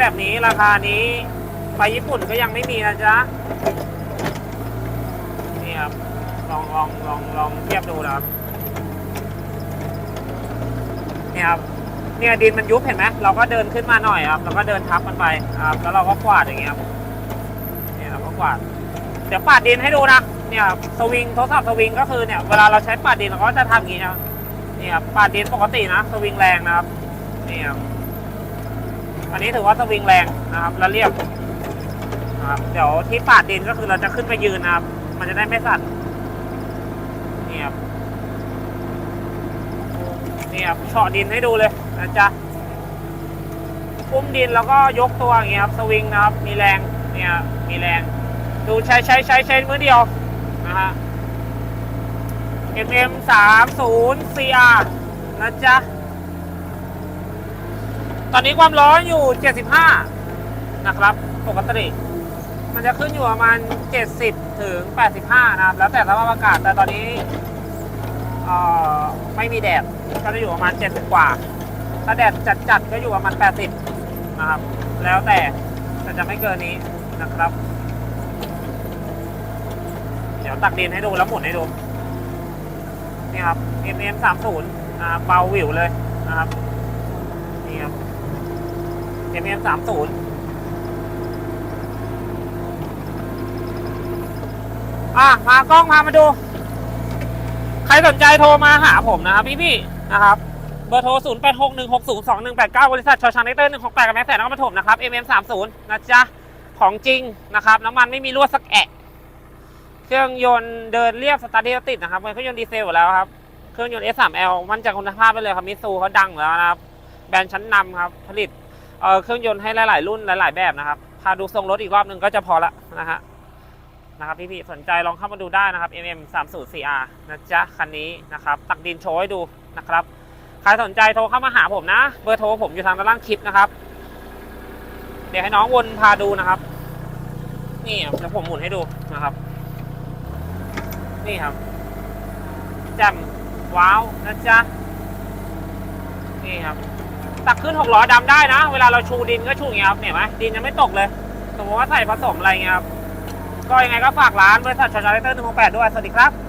แบบนี้ราคานี้ ไปญี่ปุ่นก็ยังไม่มีนะจ๊ะ นี่ครับ ลองลองลองลองเทียบดูนะครับ เนี่ยครับ เนี่ยดินมันยุบเห็นไหมเราก็เดินขึ้นมาหน่อยครับ แล้วก็เดินทับมันไปครับ แล้วเราก็กวาดอย่างเงี้ยครับ เนี่ยเราก็กวาด เดี๋ยวปาดดินให้ดูนะ เนี่ยสวิงทดสอบสวิงก็คือเนี่ย เวลาเราใช้ปาดดินเราก็จะทำอย่างนี้นะครับเนี่ยปาดดินปกตินะ สวิงแรงนะครับ เนี่ครับ อันนี้ถือว่าสวิงแรงนะครับแล้วเรียบนะครับเดี๋ยวที่ปาดดินก็คือเราจะขึ้นไปยืนนะครับ มันจะได้ไม่สั่นนี่ครับนี่ครับเฉาะดินให้ดูเลยนะจ๊ะอุ้มดินแล้วก็ยกตัวอย่างเงี้ยครับสวิงนะครับ มีแรงเนี่ยมีแรง ดูใช้ใช้ใช้ใช้มือเดียวนะฮะ MM 3 0 CR นะจ๊ะ ตอนนี้ความร้อนอยู่ 75 นะครับ ปกติ มันจะขึ้นอยู่ประมาณ 70 ถึง 85 นะครับ แล้วแต่สภาพอากาศ แต่ตอนนี้เอ่อไม่มีแดด ก็จะอยู่ประมาณ 70 กว่า ถ้าแดดจัดๆ ก็อยู่ประมาณ 80 นะครับ แล้วแต่ แต่จะไม่เกินนี้นะครับ เดี๋ยวตักดินให้ดูแล้วหมุนให้ดู นี่ครับ MM 3 0 นะเบาหวิวเลยนะครับ นี่ครับ MM 3 0อะมากล้องพามาดู ใครสนใจโทรมาหาผมนะครับพี่พี่นะครับ เบอร์โทร 0 8 6 1 6 0 2 1 8 9 บริษัทชอชางเนเตอร์168กับแม็กแสนนครปฐมนะครับ MM 3 0นะจ๊ะ ของจริงนะครับ น้ำมันไม่มีรั่วสักแอะเครื่องยนต์เดินเรียบสตาร์ทเดียวติดนะครับเป็นเครื่องยนต์ดีเซลแล้วครับ เครื่องยนต์ S3L มั่นใจคุณภาพไปเลยครับมิซูเขาดังแล้วนะครับ แบรนด์ชั้นนำครับ ผลิต เเครื่องยนต์ให้หลาย ๆ รุ่นหลาย ๆ แบบนะครับ พาดูทรงรถอีกรอบหนึ่งก็จะพอละนะฮะนะครับพี่ๆสนใจลองเข้ามาดูได้นะครับ MM 3 0 4R นะจ๊ะคันนี้นะครับ ตักดินโชว์ให้ดูนะครับ ใครสนใจโทรเข้ามาหาผมนะ เบอร์โทรผมอยู่ทางด้านล่างคลิปนะครับ เดี๋ยวให้น้องวนพาดูนะครับ นี่เดี๋ยวผมหมุนให้ดูนะครับ นี่ครับแจ่มว้าวนะจ๊ะนี่ครับ ตักขึ้นหกล้อดำได้นะ เวลาเราชูดินก็ชูอย่างเงี้ยครับเนี่ยไหมดินยังไม่ตกเลย สมมติว่าใส่ผสมอะไรเงี้ยครับ ก็ยังไงก็ฝากร้านบริษัทชาชาเลเตอร์หนึ่งหกแปดด้วย สวัสดีครับ